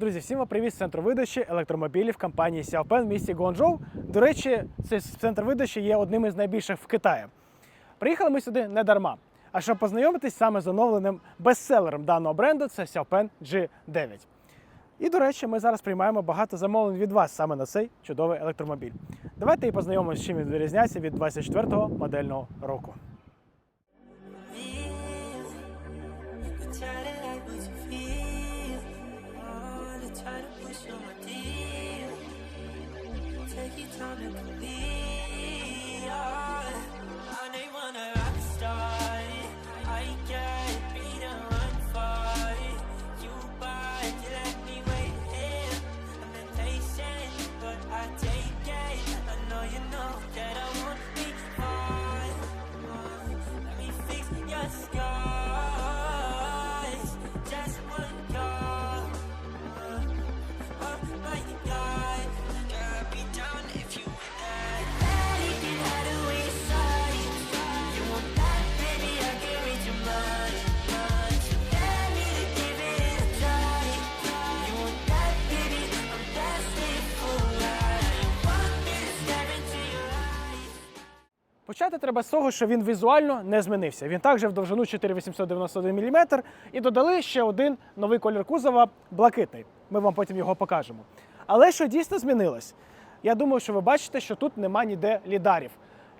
Друзі, всім привіт з центру видачі електромобілів компанії Xiaopen в місті Гуанчжоу. До речі, цей центр видачі є одним із найбільших в Китаї. Приїхали ми сюди не дарма, а щоб познайомитись саме з оновленим бестселером даного бренду це Xiaopen G9. І, до речі, ми зараз приймаємо багато замовлень від вас саме на цей чудовий електромобіль. Давайте і познайомимося, з чим він відрізняється від 24-го модельного року. wanna believe Почати треба з того, що він візуально не змінився. Він також в довжину 4891 мм і додали ще один новий колір кузова блакитний. Ми вам потім його покажемо. Але що дійсно змінилось? Я думаю, що ви бачите, що тут нема ніде лідарів.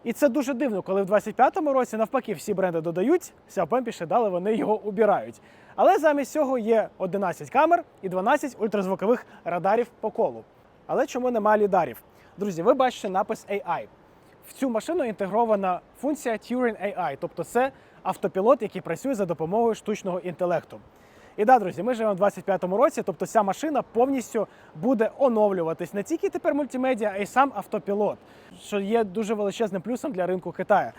І це дуже дивно, коли в 25-му році навпаки всі бренди додають, Xiaomi піше дали, вони його убирають. Але замість цього є 11 камер і 12 ультразвукових радарів по колу. Але чому немає лідарів? Друзі, ви бачите напис AI. В цю машину інтегрована функція Turing AI, тобто це автопілот, який працює за допомогою штучного інтелекту. І да, друзі, ми живемо в 25-му році, тобто ця машина повністю буде оновлюватись не тільки тепер мультимедіа, а й сам автопілот, що є дуже величезним плюсом для ринку Китаю.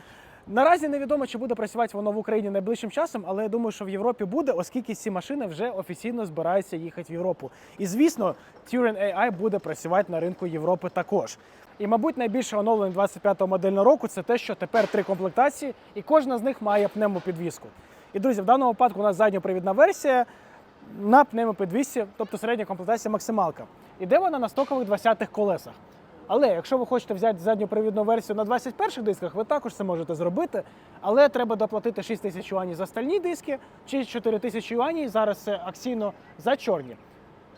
Наразі невідомо, чи буде працювати воно в Україні найближчим часом, але я думаю, що в Європі буде, оскільки ці машини вже офіційно збираються їхати в Європу. І звісно, Turing AI буде працювати на ринку Європи також. І, мабуть, найбільше оновлення 25-го модельного року це те, що тепер три комплектації, і кожна з них має пневмопідвіску. І друзі, в даному випадку у нас задньопривідна версія на пневмопідвісці, тобто середня комплектація максималка. Іде вона на стокових 20-х колесах. Але якщо ви хочете взяти задньопривідну версію на 21-х дисках, ви також це можете зробити. Але треба доплатити 6 тисяч юанів за стальні диски чи 4 тисячі юанів. Зараз це акційно за чорні.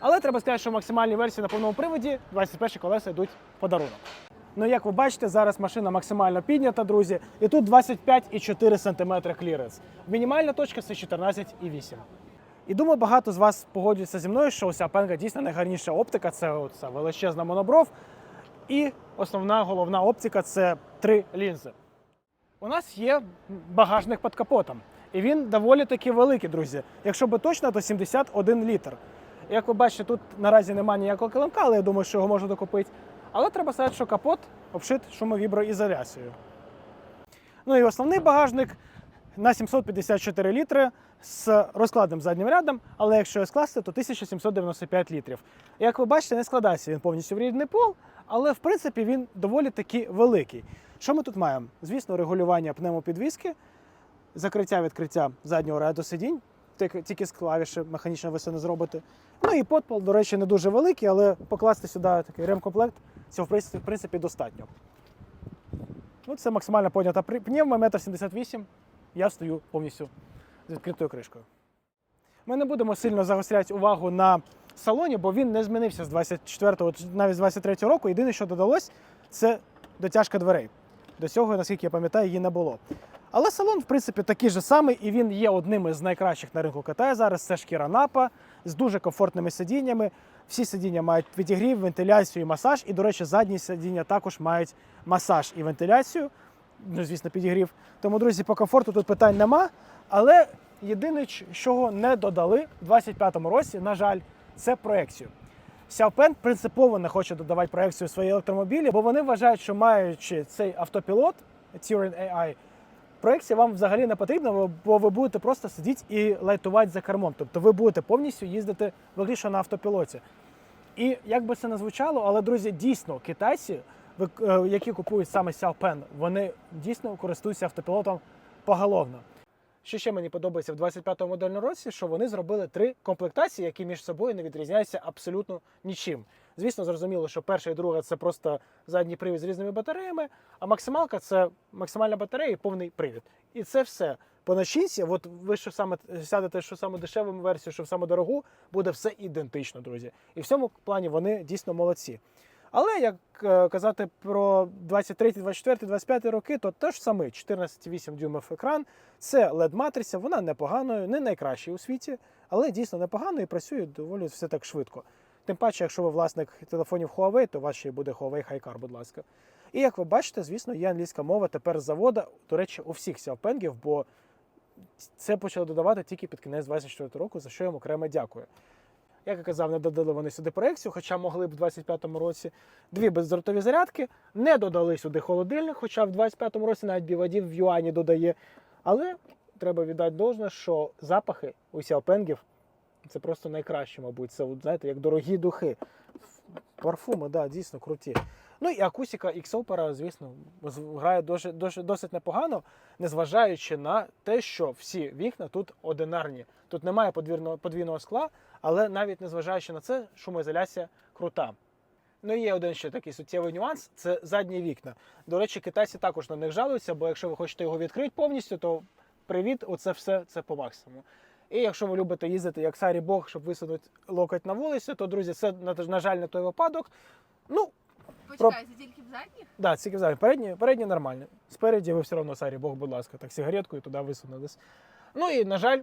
Але треба сказати, що в максимальній версії на повному приводі 21 колеса йдуть в подарунок. Ну, як ви бачите, зараз машина максимально піднята, друзі, і тут 25,4 см кліренс. Мінімальна точка це 14,8. І думаю, багато з вас погодяться зі мною, що ця пенга дійсно найгарніша оптика це оця величезна монобров. І основна головна оптика це три лінзи. У нас є багажник під капотом. І він доволі таки великий, друзі. Якщо би точно, то 71 літр. Як ви бачите, тут наразі немає ніякого килимка, але я думаю, що його можна докупити. Але треба сказати, що капот обшит шумовіброізоляцією. Ну і основний багажник на 754 літри з розкладним заднім рядом, але якщо його скласти, то 1795 літрів. Як ви бачите, не складається він повністю в рідний пол, але в принципі він доволі таки великий. Що ми тут маємо? Звісно, регулювання пневмопідвіски, закриття відкриття заднього ряду сидінь, тільки- з клавіші механічно ви це не зробите. Ну і подпол, до речі, не дуже великий, але покласти сюди такий ремкомплект цього в принципі, достатньо. Ну, це максимально поднята при- пневма, 1,78 м. Я стою повністю з відкритою кришкою. Ми не будемо сильно загостряти увагу на салоні, бо він не змінився з 24-го, чи навіть з 23-го року. Єдине, що додалось, це дотяжка дверей. До цього, наскільки я пам'ятаю, її не було. Але салон, в принципі, такий же самий, і він є одним із найкращих на ринку Китаю зараз. Це шкіра напа з дуже комфортними сидіннями. Всі сидіння мають підігрів, вентиляцію і масаж. І, до речі, задні сидіння також мають масаж і вентиляцію. Ну, звісно, підігрів. Тому, друзі, по комфорту тут питань нема. Але єдине, чого не додали в 25-му році, на жаль, це проекцію. Xiaopen принципово не хоче додавати проекцію в свої електромобілі, бо вони вважають, що маючи цей автопілот Turing AI, проекція вам взагалі не потрібна, бо- ви будете просто сидіти і лайтувати за кермом. Тобто ви будете повністю їздити виключно на автопілоті. І як би це не звучало, але друзі, дійсно, китайці, які купують саме Xiaopen, вони дійсно користуються автопілотом поголовно. Що ще мені подобається в 25-му модельному році, що вони зробили три комплектації, які між собою не відрізняються абсолютно нічим. Звісно, зрозуміло, що перша і друга це просто задній привід з різними батареями, а максималка це максимальна батарея і повний привід. І це все. По начинці, от ви що саме сядете, що саме дешеву версію, що в саме дорогу, буде все ідентично, друзі. І в цьому плані вони дійсно молодці. Але як е, казати про 23, 24, 25 роки, то теж саме 14,8 дюймів екран. Це led матриця вона непоганою, не найкраща у світі, але дійсно непогано і працює доволі все так швидко. Тим паче, якщо ви власник телефонів Huawei, то у ще й буде Huawei HiCar, будь ласка. І як ви бачите, звісно, є англійська мова тепер з завода, до речі, у всіх сяопенгів, бо це почали додавати тільки під кінець 24 року, за що їм окремо дякую. Як я казав, не додали вони сюди проекцію, хоча могли б в 25-му році дві бездротові зарядки, не додали сюди холодильник, хоча в 25-му році навіть бівадів в юані додає. Але треба віддати должне, що запахи у сяопенгів це просто найкраще, мабуть. Це, знаєте, як дорогі духи. Парфуми, да, дійсно круті. Ну і акустика X-Opera, звісно, грає досить, досить, досить непогано, незважаючи на те, що всі вікна тут одинарні. Тут немає подвійного скла, але навіть незважаючи на це, шумоізоляція крута. Ну і є один ще такий суттєвий нюанс це задні вікна. До речі, китайці також на них жалуються, бо якщо ви хочете його відкрити повністю, то привіт, оце все це по максимуму. І якщо ви любите їздити як Сарі Бог, щоб висунути локоть на вулицю, то друзі, це на, жаль не той випадок. Ну, Почекай, це тільки в задніх? Да, тільки взагалі. Передні, передні нормальні. Спереді ви все одно сарі, Бог, будь ласка, так сигареткою туди висунулись. Ну і, на жаль,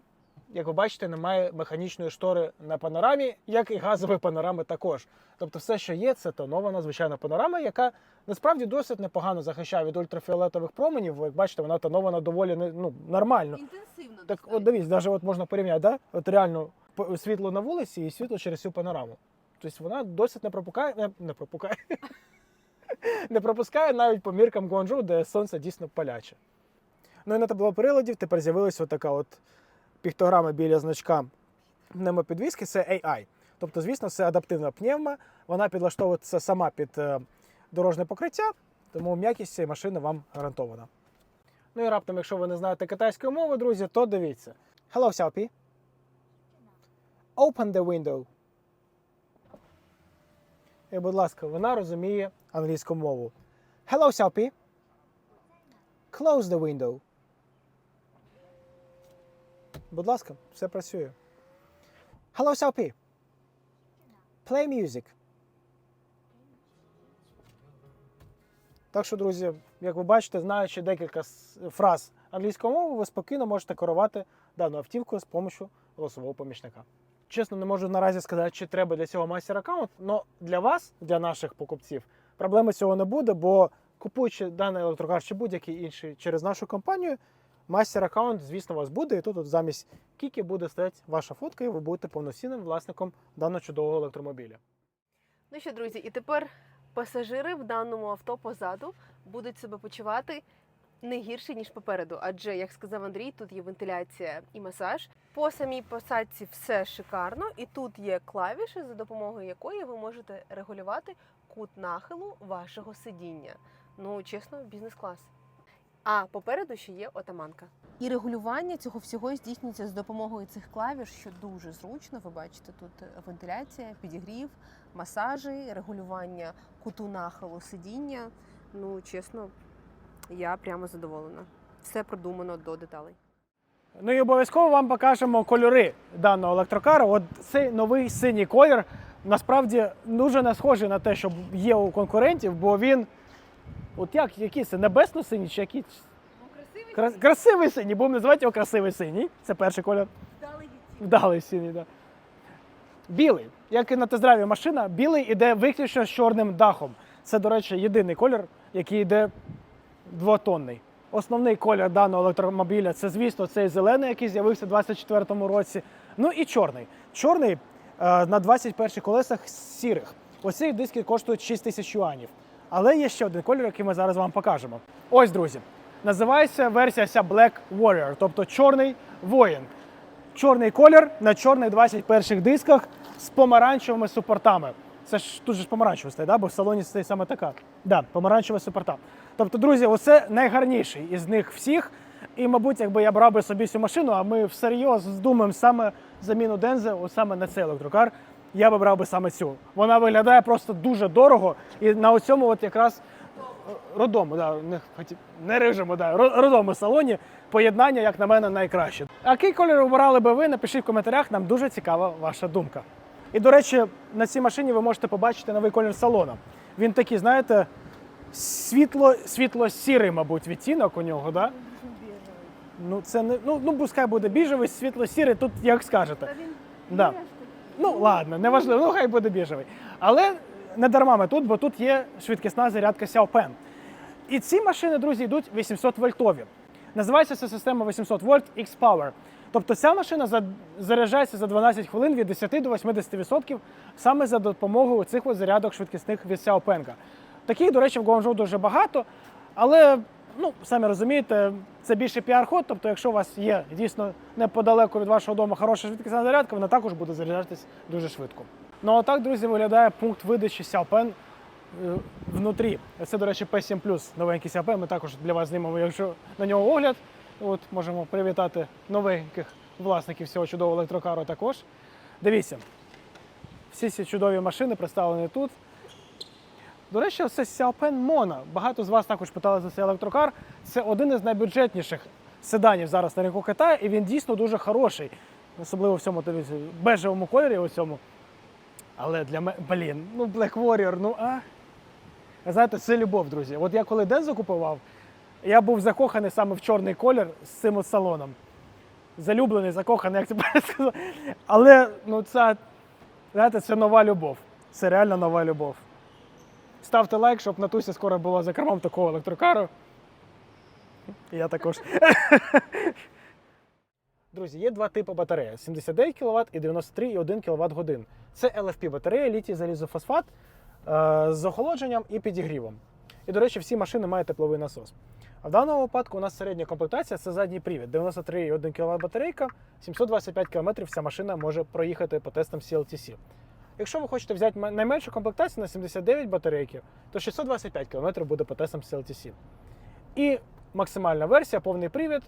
як ви бачите, немає механічної штори на панорамі, як і газової панорами також. Тобто все, що є, це тонована звичайна панорама, яка насправді досить непогано захищає від ультрафіолетових променів. Ви як бачите, вона тонована доволі ну, нормально. Інтенсивно. Так от дивіться, навіть от можна порівняти, да? от реально світло на вулиці і світло через цю панораму. Тобто вона досить не пропукає, не, не пропукає. не пропускає навіть по міркам Гуанчжоу, де сонце дійсно паляче. Ну і на таблоприладів тепер з'явилася така от піктограма біля значка пневмопідвіски, це AI. Тобто, звісно, це адаптивна пневма, вона підлаштовується сама під е, дорожнє покриття, тому м'якість цієї машини вам гарантована. Ну і раптом, якщо ви не знаєте китайської мови, друзі, то дивіться. Hello, Xiaopi. Open the window. І, будь ласка, вона розуміє англійську мову. Hello, Xiaopi. Close the window. Будь ласка, все працює. Hello, Xiaopi. Play music. Так що, друзі, як ви бачите, знаючи декілька фраз англійської мови, ви спокійно можете керувати дану автівкою з допомогою голосового помічника. Чесно, не можу наразі сказати, чи треба для цього мастер аккаунт, але для вас, для наших покупців, проблеми цього не буде, бо купуючи даний електрокар чи будь-який інший через нашу компанію, мастер аккаунт, звісно, у вас буде, і тут от замість кіки буде стояти ваша фотка, і ви будете повноцінним власником даного чудового електромобіля. Ну що, друзі, і тепер пасажири в даному авто позаду будуть себе почувати не гірше, ніж попереду. Адже, як сказав Андрій, тут є вентиляція і масаж. По самій посадці все шикарно, і тут є клавіші, за допомогою якої ви можете регулювати кут нахилу вашого сидіння. Ну, чесно, бізнес-клас. А попереду ще є отаманка. І регулювання цього всього здійснюється з допомогою цих клавіш, що дуже зручно. Ви бачите, тут вентиляція, підігрів, масажі, регулювання куту нахилу сидіння. Ну, чесно, я прямо задоволена. Все продумано до деталей. Ну і обов'язково вам покажемо кольори даного електрокара. От цей новий синій колір насправді дуже не схожий на те, що є у конкурентів, бо він. От як, який це небесно-синій чи який? Красивий Кра- Красивий синій, будемо називати його красивий синій. Це перший колір. вдалий відтінок. Вдалий синій, да. Білий. Як і на тездраві машина, білий іде виключно з чорним дахом. Це, до речі, єдиний колір, який йде двотонний. Основний колір даного електромобіля це, звісно, цей зелений, який з'явився у 2024 році. Ну і чорний. Чорний е, на 21 колесах сірих. Оці диски коштують 6 тисяч юанів. Але є ще один колір, який ми зараз вам покажемо. Ось, друзі. Називається версія Black Warrior, тобто чорний воїн. Чорний колір на чорних 21-х дисках з помаранчевими супортами. Це ж тут же ж помаранчево стоїть, да? бо в салоні стоїть саме така. Да, помаранчева супорта. Тобто, друзі, оце найгарніший із них всіх. І, мабуть, якби я брав би собі цю машину, а ми всерйоз думаємо саме заміну Дензе, саме на цей електрокар, я би брав би саме цю. Вона виглядає просто дуже дорого. І на цьому от якраз е, родому, да, не, не рижому, да, родому салоні поєднання, як на мене, найкраще. А який колір обирали би ви? Напишіть в коментарях, нам дуже цікава ваша думка. І, до речі, на цій машині ви можете побачити новий колір салону. Він такий, знаєте, світло, світло-сірий, мабуть, відтінок у нього, да? Ну, це не. Ну, ну пускай буде біжевий, світло-сірий, тут як скажете. Да. Ну, ладно, неважливо, ну хай буде біжевий. Але не дарма ми тут, бо тут є швидкісна зарядка Xiaopen. І ці машини, друзі, йдуть 800 вольтові. Називається ця система 800 вольт X-Power. Тобто ця машина заряджається за 12 хвилин від 10 до 80% саме за допомогою цих зарядок швидкісних від Xiaopen. Таких, до речі, в Guangzhou дуже багато, але ну, самі розумієте, це більше піар-ход. Тобто, якщо у вас є дійсно неподалеку від вашого дому хороша швидкісна зарядка, вона також буде заряджатись дуже швидко. Ну а так, друзі, виглядає пункт видачі е, внутрі. Це, до речі, P7 новенький Xiaopen. Ми також для вас знімемо, якщо на нього огляд. От можемо привітати новеньких власників цього чудового електрокару також. Дивіться, всі ці чудові машини представлені тут. До речі, це Xiaopen Mono. Багато з вас також питали за цей електрокар. Це один із найбюджетніших седанів зараз на ринку Китаю, і він дійсно дуже хороший. Особливо в цьому бежевому кольорі. у цьому. Але для мене, блін, ну Black Warrior, ну а. Знаєте, це любов, друзі. От я коли Дензо купував, я був закоханий саме в чорний колір з цим салоном. Залюблений, закоханий, як правильно сказати. Але ну, це, знаєте, це нова любов. Це реально нова любов. Ставте лайк, щоб Натуся скоро була за кермом такого електрокару. Я також. Друзі, є два типи батареї: 79 кВт і 93,1 кВт годин. Це LFP батарея, літій залізофосфат е, з охолодженням і підігрівом. І, до речі, всі машини мають тепловий насос. А в даному випадку у нас середня комплектація це задній привід. 93,1 кВт батарейка, 725 км ця машина може проїхати по тестам CLTC. Якщо ви хочете взяти найменшу комплектацію на 79 батарейки, то 625 км буде по тестам CLTC. І максимальна версія, повний привід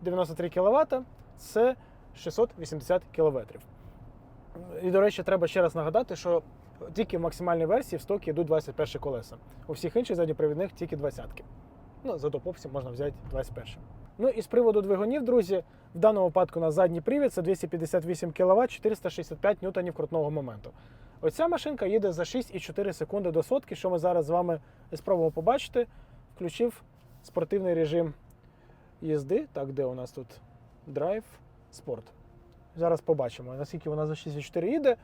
93 кВт це 680 км. І, до речі, треба ще раз нагадати, що тільки в максимальній версії в стокі йдуть 21 колеса. У всіх інших задньопривідних тільки 20-ки. Ну, за допопсі можна взяти 21. Ну і з приводу двигунів, друзі, в даному випадку на задній привід це 258 кВт, 465 ньютонів крутного моменту. Оця машинка їде за 6,4 секунди до сотки, що ми зараз з вами спробуємо побачити. Включив спортивний режим їзди. Так, де у нас тут драйв, спорт. Зараз побачимо, наскільки вона за 6,4 їде.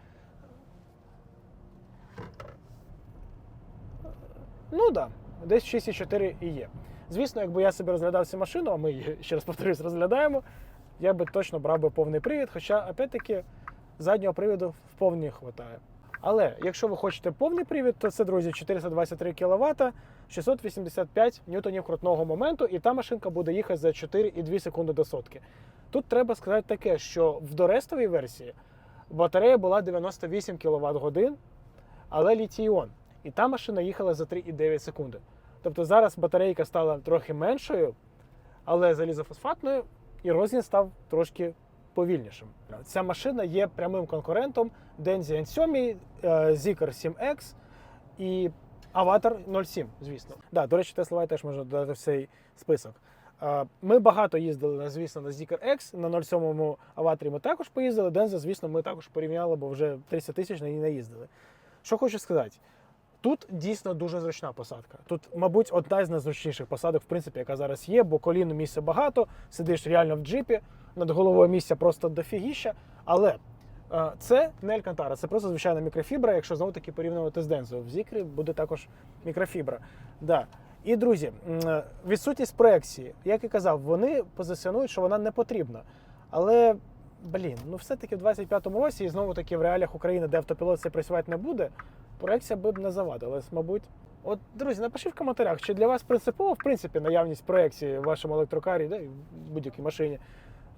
Ну так, да, десь 6,4 і є. Звісно, якби я собі розглядав цю машину, а ми її, ще раз повторюсь, розглядаємо, я би точно брав би повний привід, хоча, опять-таки, заднього привіду в повні вистачає. Але якщо ви хочете повний привід, то це, друзі, 423 кВт, 685 ньютонів крутного моменту, і та машинка буде їхати за 4,2 секунди до сотки. Тут треба сказати таке, що в дорестовій версії батарея була 98 кВт годин, але літій-іон. І та машина їхала за 3,9 секунди. Тобто зараз батарейка стала трохи меншою, але залізофосфатною, і розгін став трошки повільнішим. Ця машина є прямим конкурентом Denzi N7, е, Zikr 7X і Avatar 07, звісно. Да, до речі, Tesla теж можна додати в цей список. Е, Ми багато їздили, звісно, на Zikr X, на 07-му Avatar ми також поїздили. Denza, звісно, ми також порівняли, бо вже 30 тисяч на ній не їздили. Що хочу сказати, тут дійсно дуже зручна посадка. Тут, мабуть, одна з найзручніших посадок, в принципі, яка зараз є, бо коліну місця багато, сидиш реально в джипі, над головою місця просто дофігіща. Але е, це не Алькантара, це просто звичайна мікрофібра, якщо знову таки порівнювати з Дензо. В Зікрі буде також мікрофібра. Да. І друзі, е, відсутність проекції, як і казав, вони позиціонують, що вона не потрібна. Але блін, ну все-таки в 25-му році, і знову таки в реаліях України, де автопілот це працювати не буде, проекція би б не завадила, мабуть. От, друзі, напишіть в коментарях, чи для вас принципово, в принципі, наявність проекції в вашому електрокарі, да, в будь-якій машині,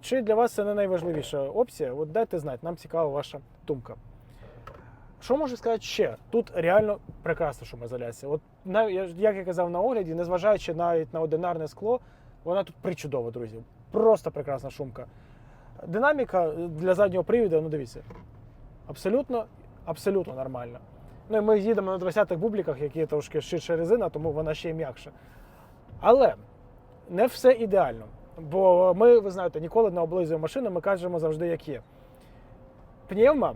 чи для вас це не найважливіша опція? От дайте знати, нам цікава ваша думка. Що можу сказати ще? Тут реально прекрасна шумоізоляція. От як я казав на огляді, незважаючи навіть на одинарне скло, Вона тут причудова, друзі. Просто прекрасна шумка. Динаміка для заднього привіду, ну дивіться, абсолютно, абсолютно нормальна. Ну і ми їдемо на 20-х бубліках, які трошки ширша резина, тому вона ще й м'якша. Але не все ідеально. Бо ми, ви знаєте, ніколи не облизуємо машину, ми кажемо завжди, як є. Пневма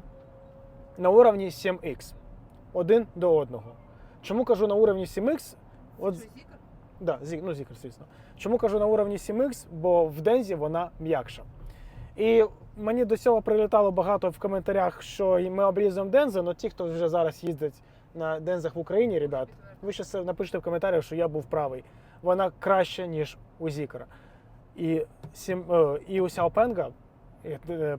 на уровні 7X. Один до одного. Чому кажу на уровні 7X? От, да, зі, ну, зікр, звісно. Чому кажу на уровні 7X? Бо в Дензі вона м'якша. І мені до цього прилітало багато в коментарях, що ми обрізуємо Дензи, але ті, хто вже зараз їздить на Дензах в Україні, ребят, ви ще напишете в коментарях, що я був правий. Вона краща, ніж у Зікера. І, сім, е, і у Сяопенга е, е,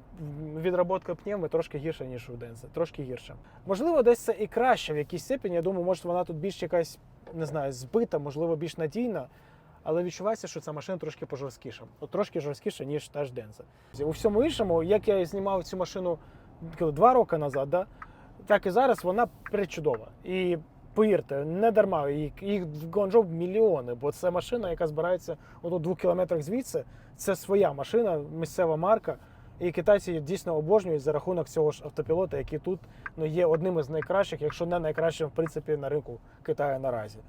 відроботка пневми трошки гірша, ніж у Денза. Трошки гірша. Можливо, десь це і краще в якійсь степені. Я думаю, може вона тут більш якась, не знаю, збита, можливо, більш надійна. Але відчувається, що ця машина трошки пожорсткіша. От трошки жорсткіша, ніж та ж Денза. У всьому іншому, як я знімав цю машину два роки назад, да, так і зараз вона причудова. І повірте, не дарма їх, їх в Гуанчжоу мільйони, бо це машина, яка збирається у двох кілометрах звідси. Це своя машина, місцева марка. І китайці її дійсно обожнюють за рахунок цього ж автопілота, який тут ну, є одним із найкращих, якщо не найкращим, в принципі, на ринку Китаю наразі.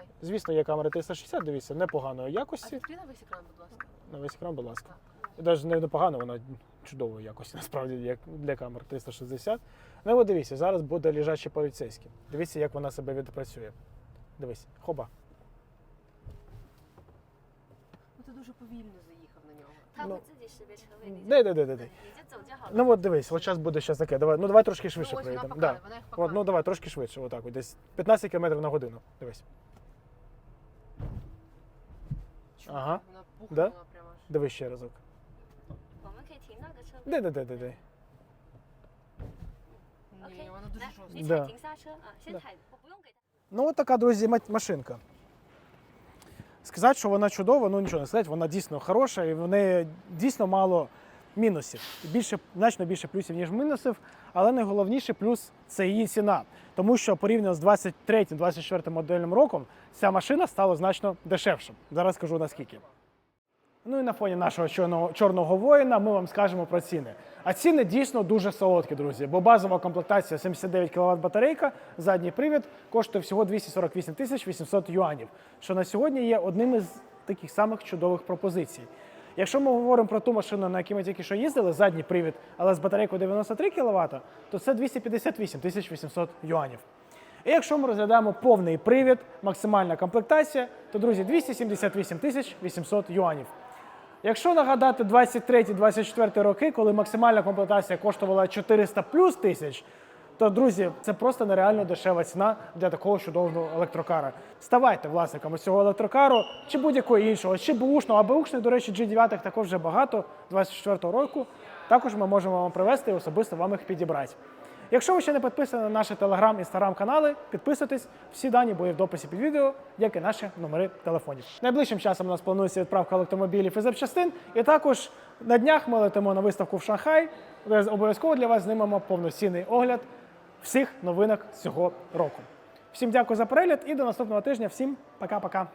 Давай. Звісно, є камера 360, дивіться, непоганої якості. А на весь екран, будь ласка. На весь екран, будь ласка. І навіть не непогано, вона чудової якості, насправді, як для камер 360. Ну от дивіться, зараз буде лежачий поліцейський. Дивіться, як вона себе відпрацює. Дивись, хоба. Ну, Ти дуже повільно заїхав на нього. Ну, де, де, де, де, де. Ну от дивись, от зараз буде щось таке. Давай, ну давай трошки швидше ну, проїдемо. Да. ну давай трошки швидше, отак, десь 15 км на годину. Дивись. Ага. Вона Да? пухнула прямо аж. Дивись ще разок. 我们可以停那个车位。 Де, де, де, де, де. Ні, OK， вона дуже 来， жорстка. 你 Да 踩停刹车啊，先 Да 踩，我不用给它。 Ну, от така, друзі, ма- машинка. Сказати, що вона чудова, ну нічого не сказати, вона дійсно хороша і в неї дійсно мало мінусів. Більше, значно більше плюсів, ніж мінусів. Але найголовніший плюс це її ціна. Тому що порівняно з 23-24 модельним роком ця машина стала значно дешевше. Зараз скажу наскільки. Ну і на фоні нашого чорного, чорного воїна ми вам скажемо про ціни. А ціни дійсно дуже солодкі, друзі, бо базова комплектація 79 кВт батарейка, задній привід коштує всього 248 тисяч 800 юанів, що на сьогодні є одним із таких самих чудових пропозицій. Якщо ми говоримо про ту машину, на якій ми тільки що їздили, задній привід, але з батарейкою 93 кВт, то це 258 800 юанів. І якщо ми розглядаємо повний привід, максимальна комплектація, то, друзі, 278 800 юанів. Якщо нагадати 23-24 роки, коли максимальна комплектація коштувала 400 плюс тисяч, то, друзі, це просто нереально дешева ціна для такого чудового електрокара. Ставайте власниками цього електрокару чи будь-якого іншого, чи бушного, а бушних, до речі, G9 також вже багато 24 року. Також ми можемо вам привезти і особисто вам їх підібрати. Якщо ви ще не підписані на наші телеграм, інстаграм канали, підписуйтесь. Всі дані будуть в дописі під відео, як і наші номери телефонів. Найближчим часом у нас планується відправка електромобілів і запчастин. І також на днях ми летимо на виставку в Шанхай, де обов'язково для вас знімемо повноцінний огляд всіх новинок цього року. Всім дякую за перегляд і до наступного тижня. Всім пока-пока.